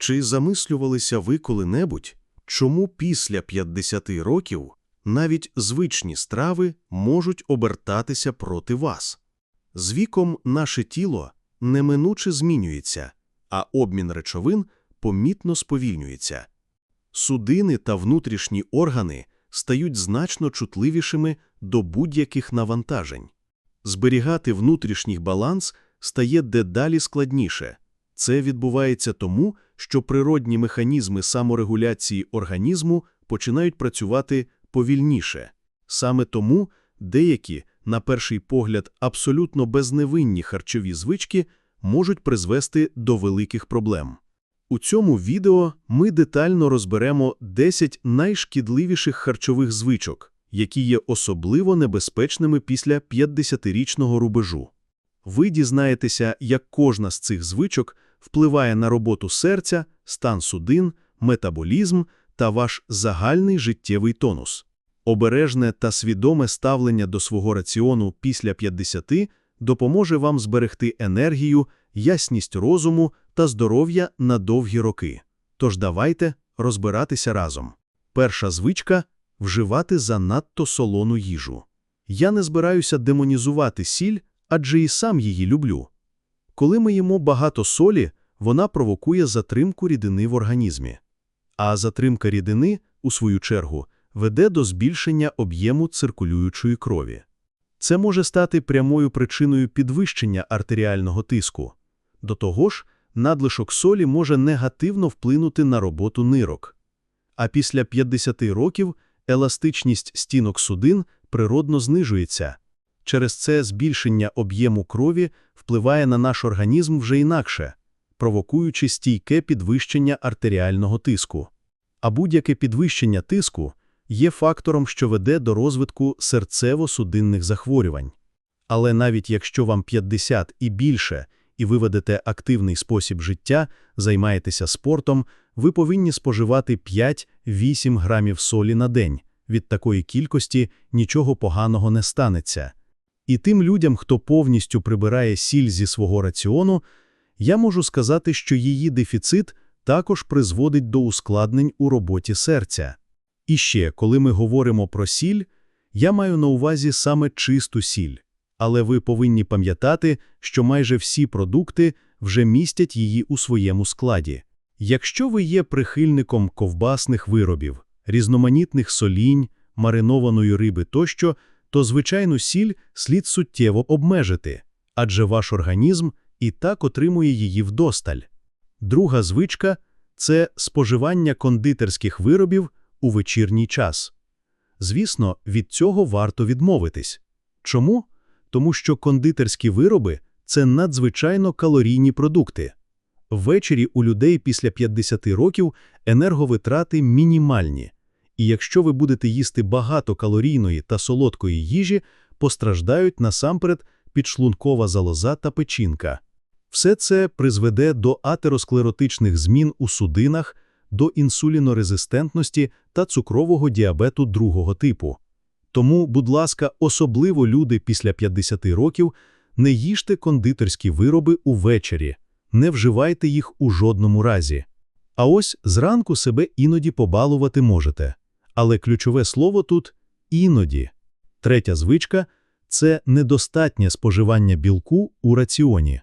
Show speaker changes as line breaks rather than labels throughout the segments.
Чи замислювалися ви коли-небудь, чому після 50 років навіть звичні страви можуть обертатися проти вас? З віком наше тіло неминуче змінюється, а обмін речовин помітно сповільнюється. Судини та внутрішні органи стають значно чутливішими до будь-яких навантажень. Зберігати внутрішній баланс стає дедалі складніше. Це відбувається тому, що природні механізми саморегуляції організму починають працювати повільніше. Саме тому деякі, на перший погляд, абсолютно безневинні харчові звички можуть призвести до великих проблем. У цьому відео ми детально розберемо 10 найшкідливіших харчових звичок, які є особливо небезпечними після 50-річного рубежу. Ви дізнаєтеся, як кожна з цих звичок впливає на роботу серця, стан судин, метаболізм та ваш загальний життєвий тонус. Обережне та свідоме ставлення до свого раціону після 50 допоможе вам зберегти енергію, ясність розуму та здоров'я на довгі роки. Тож давайте розбиратися разом. Перша звичка – вживати занадто солону їжу. Я не збираюся демонізувати сіль, адже і сам її люблю. Коли ми їмо багато солі, вона провокує затримку рідини в організмі. А затримка рідини, у свою чергу, веде до збільшення об'єму циркулюючої крові. Це може стати прямою причиною підвищення артеріального тиску. До того ж, надлишок солі може негативно вплинути на роботу нирок. А після 50 років еластичність стінок судин природно знижується. Через це збільшення об'єму крові впливає на наш організм вже інакше, провокуючи стійке підвищення артеріального тиску. А будь-яке підвищення тиску є фактором, що веде до розвитку серцево-судинних захворювань. Але навіть якщо вам 50 і більше, і ви ведете активний спосіб життя, займаєтеся спортом, ви повинні споживати 5-8 грамів солі на день. Від такої кількості нічого поганого не станеться. І тим людям, хто повністю прибирає сіль зі свого раціону, я можу сказати, що її дефіцит також призводить до ускладнень у роботі серця. І ще, коли ми говоримо про сіль, я маю на увазі саме чисту сіль. Але ви повинні пам'ятати, що майже всі продукти вже містять її у своєму складі. Якщо ви є прихильником ковбасних виробів, різноманітних солінь, маринованої риби тощо, то звичайну сіль слід суттєво обмежити, адже ваш організм і так отримує її вдосталь. Друга звичка це споживання кондитерських виробів у вечірній час. Звісно, від цього варто відмовитись. Чому? Тому що кондитерські вироби це надзвичайно калорійні продукти. Ввечері у людей після 50 років енерговитрати мінімальні, і якщо ви будете їсти багато калорійної та солодкої їжі, постраждають насамперед підшлункова залоза та печінка. Все це призведе до атеросклеротичних змін у судинах, до інсулінорезистентності та цукрового діабету другого типу. Тому, будь ласка, особливо люди після 50 років, не їжте кондитерські вироби увечері, не вживайте їх у жодному разі. А ось зранку себе іноді побалувати можете. Але ключове слово тут іноді. Третя звичка це недостатнє споживання білку у раціоні.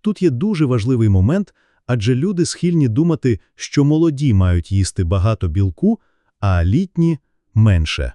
Тут є дуже важливий момент, адже люди схильні думати, що молоді мають їсти багато білку, а літні менше.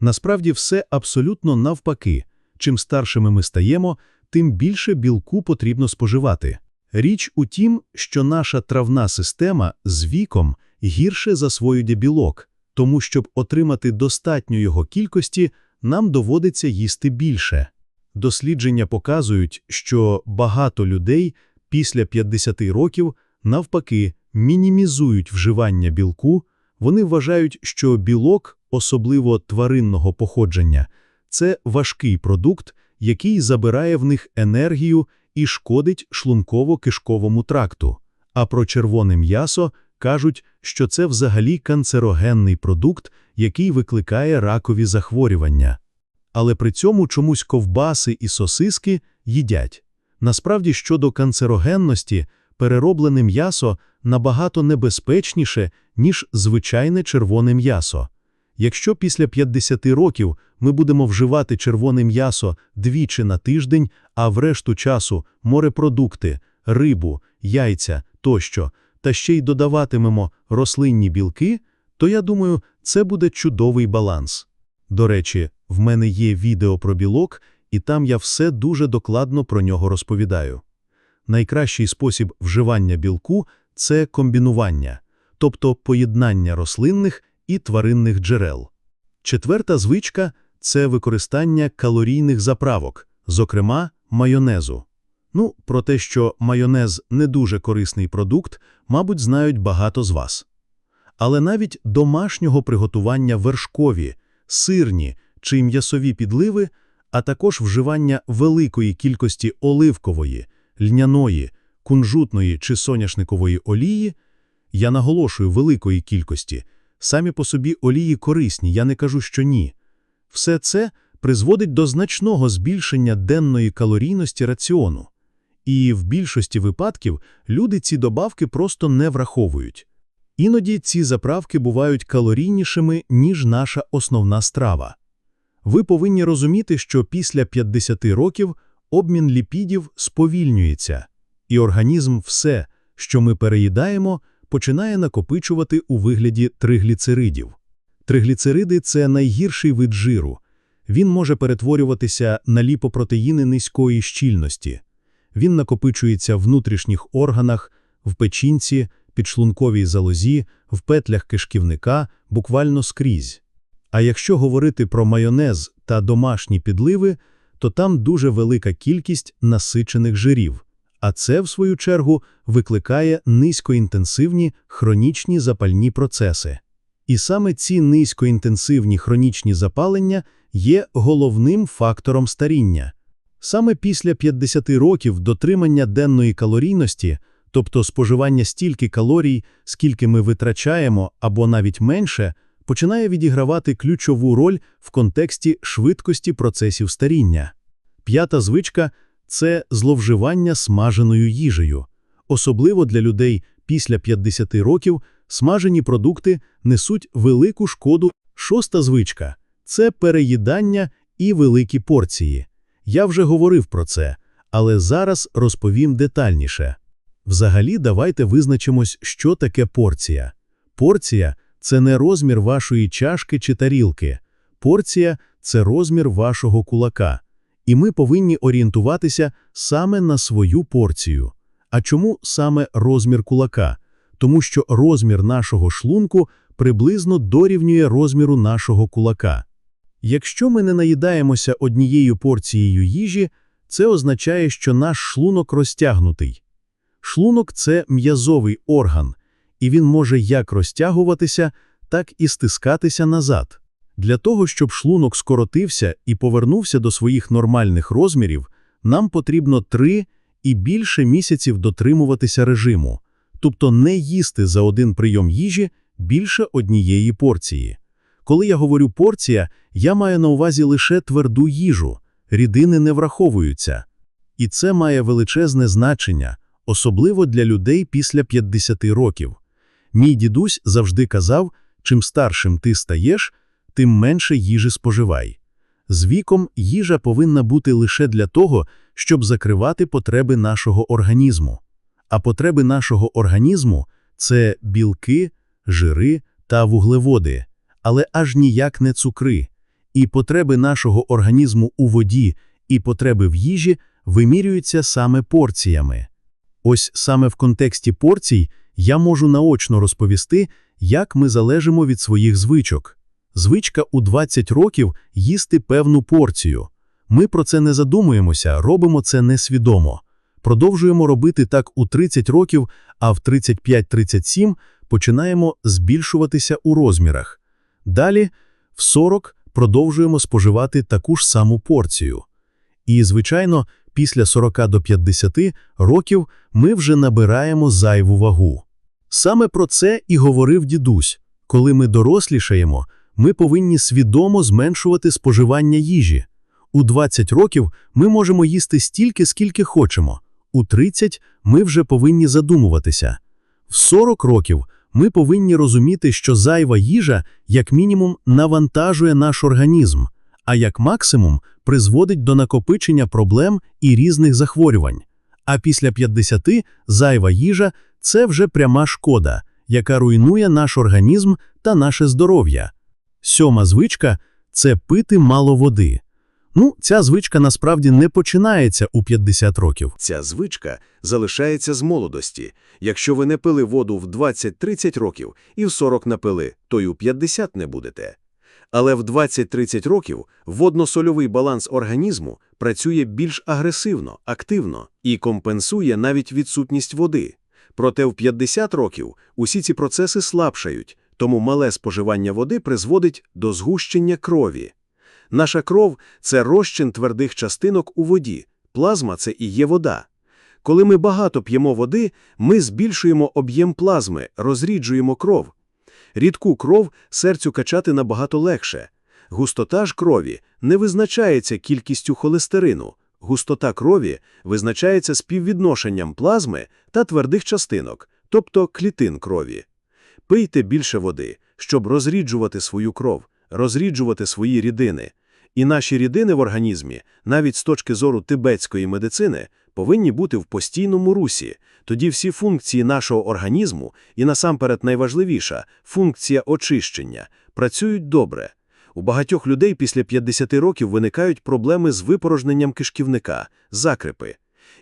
Насправді все абсолютно навпаки. Чим старшими ми стаємо, тим більше білку потрібно споживати. Річ у тім, що наша травна система з віком гірше засвоює білок, тому щоб отримати достатньо його кількості, нам доводиться їсти більше. Дослідження показують, що багато людей після 50 років навпаки мінімізують вживання білку, вони вважають, що білок, особливо тваринного походження, це важкий продукт, який забирає в них енергію і шкодить шлунково-кишковому тракту. А про червоне м'ясо кажуть, що це взагалі канцерогенний продукт, який викликає ракові захворювання. Але при цьому чомусь ковбаси і сосиски їдять. Насправді, щодо канцерогенності,
перероблене м'ясо набагато небезпечніше, ніж звичайне червоне м'ясо. Якщо після 50 років ми будемо вживати червоне м'ясо двічі на тиждень, а в решту часу морепродукти, рибу, яйця тощо, та ще й додаватимемо рослинні білки, то я думаю, це буде чудовий баланс. До речі, в мене є відео про білок, і там я все дуже докладно про нього розповідаю. Найкращий спосіб вживання білку – це комбінування, тобто поєднання рослинних і тваринних джерел. Четверта звичка – це використання калорійних заправок, зокрема майонезу. Ну, про те, що майонез – не дуже корисний продукт, мабуть, знають багато з вас. Але навіть домашнього приготування вершкові, сирні чи м'ясові підливи, а також вживання великої кількості оливкової, льняної, кунжутної чи соняшникової олії, я наголошую великої кількості, самі по собі олії корисні, я не кажу, що ні. Все це призводить до значного збільшення денної калорійності раціону. І в більшості випадків люди ці добавки просто не враховують. Іноді ці заправки бувають калорійнішими, ніж наша основна страва. Ви повинні розуміти, що після 50 років обмін ліпідів сповільнюється, і організм все, що ми переїдаємо, починає накопичувати у вигляді тригліцеридів. Тригліцериди – це найгірший вид жиру. Він може перетворюватися на ліпопротеїни низької щільності. Він накопичується в внутрішніх органах, в печінці, підшлунковій залозі, в петлях кишківника, буквально скрізь. А якщо говорити про майонез та домашні підливи, то там дуже велика кількість насичених жирів, а це, в свою чергу, викликає низькоінтенсивні хронічні запальні процеси. І саме ці низькоінтенсивні хронічні запалення є головним фактором старіння. Саме після 50 років дотримання денної калорійності, тобто споживання стільки калорій, скільки ми витрачаємо або навіть менше, починає відігравати ключову роль в контексті швидкості процесів старіння. П'ята звичка – це зловживання смаженою їжею. Особливо для людей після 50 років смажені продукти несуть велику шкоду. Шоста звичка – це переїдання і великі порції. Я вже говорив про це, але зараз розповім детальніше. Взагалі, давайте визначимось, що таке порція. Порція – це не розмір вашої чашки чи тарілки. Порція – це розмір вашого кулака. І ми повинні орієнтуватися саме на свою порцію. А чому саме розмір кулака? Тому що розмір нашого шлунку приблизно дорівнює розміру нашого кулака. Якщо ми не наїдаємося однією порцією їжі, це означає, що наш шлунок розтягнутий. Шлунок це м'язовий орган, і він може як розтягуватися, так і стискатися назад. Для того, щоб шлунок скоротився і повернувся до своїх нормальних розмірів, нам потрібно три і більше місяців дотримуватися режиму, тобто не їсти за один прийом їжі більше однієї порції. Коли я говорю порція, я маю на увазі лише тверду їжу, рідини не враховуються. І це має величезне значення, особливо для людей після 50 років. Мій дідусь завжди казав, чим старшим ти стаєш, тим менше їжі споживай. З віком їжа повинна бути лише для того, щоб закривати потреби нашого організму. А потреби нашого організму це білки, жири та вуглеводи, але аж ніяк не цукри. І потреби нашого організму у воді, і потреби в їжі вимірюються саме порціями. Ось саме в контексті порцій я можу наочно розповісти, як ми залежимо від своїх звичок. Звичка у 20 років їсти певну порцію. Ми про це не задумуємося, робимо це несвідомо. Продовжуємо робити так у 30 років, а в 35-37 починаємо збільшуватися у розмірах. Далі, в 40 продовжуємо споживати таку ж саму порцію. І, звичайно, після 40 до 50 років ми вже набираємо зайву вагу. Саме про це і говорив дідусь. Коли ми дорослішаємо, ми повинні свідомо зменшувати споживання їжі. У 20 років ми можемо їсти стільки, скільки хочемо. у 30 ми вже повинні задумуватися. В 40 років ми повинні розуміти, що зайва їжа як мінімум навантажує наш організм, а як максимум призводить до накопичення проблем і різних захворювань. А після 50 зайва їжа – це вже пряма шкода, яка руйнує наш організм та наше здоров'я. Сьома звичка – це пити мало води. Ну, ця звичка насправді не починається у 50 років.
Ця звичка залишається з молодості. Якщо ви не пили воду в 20-30 років і в 40 напили, то й у 50 не будете. Але в 20-30 років водно-сольовий баланс організму працює більш агресивно, активно і компенсує навіть відсутність води. Проте в 50 років усі ці процеси слабшають, тому мале споживання води призводить до згущення крові. Наша кров – це розчин твердих частинок у воді, плазма – це і є вода. Коли ми багато п'ємо води, ми збільшуємо об'єм плазми, розріджуємо кров. Рідку кров серцю качати набагато легше. Густота ж крові не визначається кількістю холестерину. Густота крові визначається співвідношенням плазми та твердих частинок, тобто клітин крові. Пийте більше води, щоб розріджувати свою кров, розріджувати свої рідини. І наші рідини в організмі, навіть з точки зору тибетської медицини, повинні бути в постійному русі. Тоді всі функції нашого організму, і насамперед найважливіша – функція очищення, працюють добре. У багатьох людей після 50 років виникають проблеми з випорожненням кишківника, закрипи.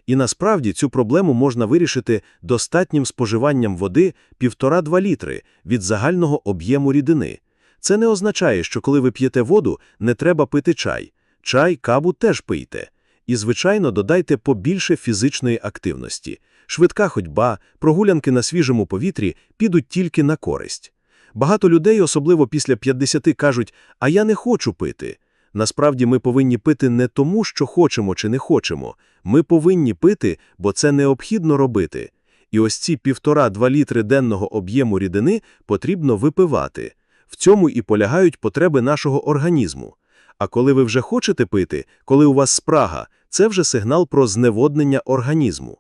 І насправді цю проблему можна вирішити достатнім споживанням води 1,5-2 літри від загального об'єму рідини. Це не означає, що коли ви п'єте воду, не треба пити чай. Чай, каву теж пийте. І, звичайно, додайте побільше фізичної активності. Швидка ходьба, прогулянки на свіжому повітрі підуть тільки на користь. Багато людей, особливо після 50, кажуть, а я не хочу пити. Насправді ми повинні пити не тому, що хочемо чи не хочемо. Ми повинні пити, бо це необхідно робити. І ось ці півтора-два літри денного об'єму рідини потрібно випивати. В цьому і полягають потреби нашого організму. А коли ви вже хочете пити, коли у вас спрага, це вже сигнал про зневоднення організму.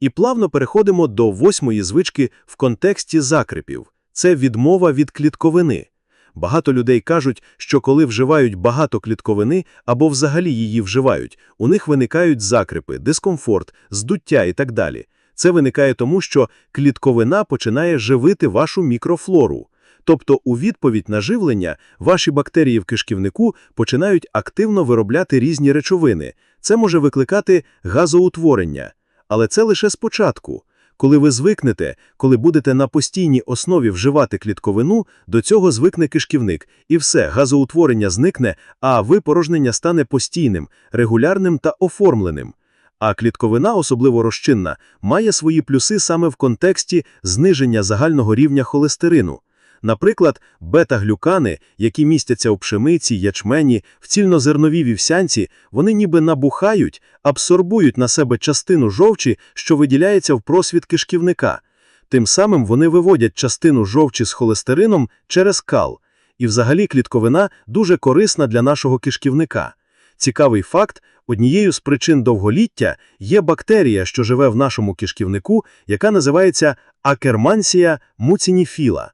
І плавно переходимо до восьмої звички в контексті закрипів. Це відмова від клітковини. Багато людей кажуть, що коли вживають багато клітковини або взагалі її вживають, у них виникають закрипи, дискомфорт, здуття і так далі. Це виникає тому, що клітковина починає живити вашу мікрофлору. Тобто у відповідь на живлення ваші бактерії в кишківнику починають активно виробляти різні речовини. Це може викликати газоутворення. Але це лише спочатку. Коли ви звикнете, коли будете на постійній основі вживати клітковину, до цього звикне кишківник, і все, газоутворення зникне, а випорожнення стане постійним, регулярним та оформленим. А клітковина, особливо розчинна, має свої плюси саме в контексті зниження загального рівня холестерину. Наприклад, бета-глюкани, які містяться у пшениці, ячмені, в цільнозерновій вівсянці, вони ніби набухають, абсорбують на себе частину жовчі, що виділяється в просвіт кишківника. Тим самим вони виводять частину жовчі з холестерином через кал. І взагалі клітковина дуже корисна для нашого кишківника. Цікавий факт, однією з причин довголіття є бактерія, що живе в нашому кишківнику, яка називається акермансія муцініфіла.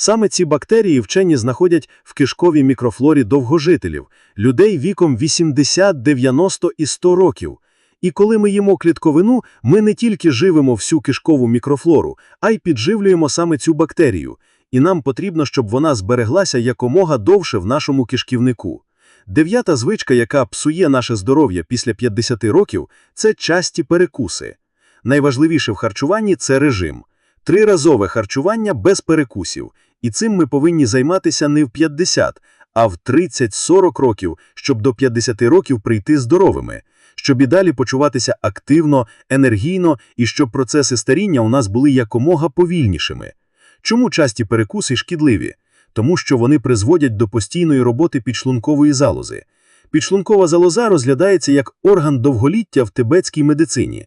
Саме ці бактерії вчені знаходять в кишковій мікрофлорі довгожителів, людей віком 80, 90 і 100 років. І коли ми їмо клітковину, ми не тільки живимо всю кишкову мікрофлору, а й підживлюємо саме цю бактерію. І нам потрібно, щоб вона збереглася якомога довше в нашому кишківнику. Дев'ята звичка, яка псує наше здоров'я після 50 років, це часті перекуси. Найважливіше в харчуванні це режим. Триразове харчування без перекусів. І цим ми повинні займатися не в 50, а в 30-40 років, щоб до 50 років прийти здоровими, щоб і далі почуватися активно, енергійно і щоб процеси старіння у нас були якомога повільнішими. Чому часті перекуси шкідливі? Тому що вони призводять до постійної роботи підшлункової залози. Підшлункова залоза розглядається як орган довголіття в тибетській медицині.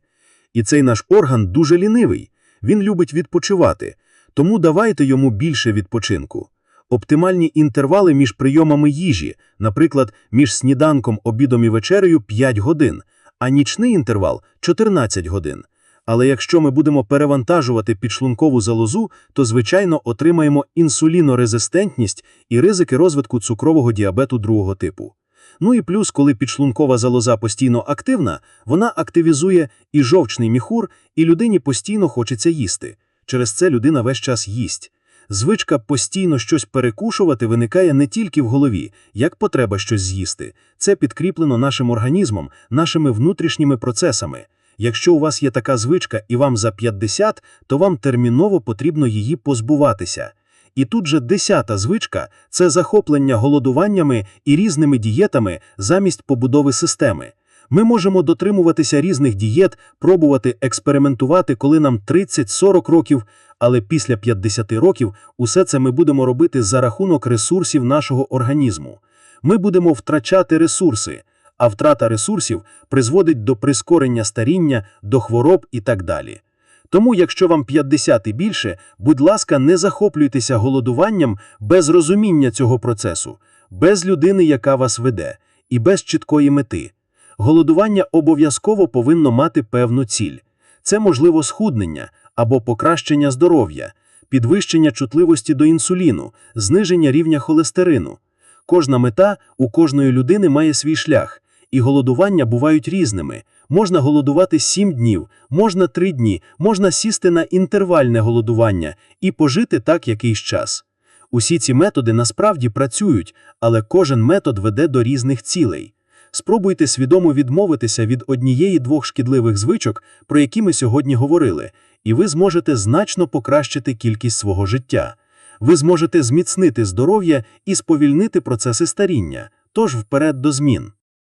І цей наш орган дуже лінивий. Він любить відпочивати, тому давайте йому більше відпочинку. Оптимальні інтервали між прийомами їжі, наприклад, між сніданком, обідом і вечерею 5 годин,
а нічний інтервал 14 годин. Але якщо ми будемо перевантажувати підшлункову залозу, то, звичайно, отримаємо інсулінорезистентність і ризики розвитку цукрового діабету другого типу. Ну і плюс, коли підшлункова залоза постійно активна, вона активізує і жовчний міхур, і людині постійно хочеться їсти. Через це людина весь час їсть. Звичка постійно щось перекушувати виникає не тільки в голові, як потреба щось з'їсти. Це підкріплено нашим організмом, нашими внутрішніми процесами. Якщо у вас є така звичка і вам за 50, то вам терміново потрібно її позбуватися. І тут же десята звичка – це захоплення голодуваннями і різними дієтами замість побудови системи. Ми можемо дотримуватися різних дієт, пробувати експериментувати, коли нам 30-40 років, але після 50 років усе це ми будемо робити за рахунок ресурсів нашого організму. Ми будемо втрачати ресурси, а втрата ресурсів призводить до прискорення старіння, до хвороб і так далі. Тому, якщо вам 50 і більше, будь ласка, не захоплюйтеся голодуванням без розуміння цього процесу, без людини, яка вас веде, і без чіткої мети. Голодування обов'язково повинно мати певну ціль. Це можливо схуднення або покращення здоров'я, підвищення чутливості до інсуліну, зниження рівня холестерину. Кожна мета у кожної людини має свій шлях, і голодування бувають різними. Можна голодувати 7 днів, можна 3 дні, можна сісти на інтервальне голодування і пожити так якийсь час. Усі ці методи насправді працюють, але кожен метод веде до різних цілей. Спробуйте свідомо відмовитися від однієї-двох шкідливих звичок, про які ми сьогодні говорили, і ви зможете значно покращити кількість свого життя. Ви зможете зміцнити здоров'я і сповільнити процеси старіння, тож вперед до змін.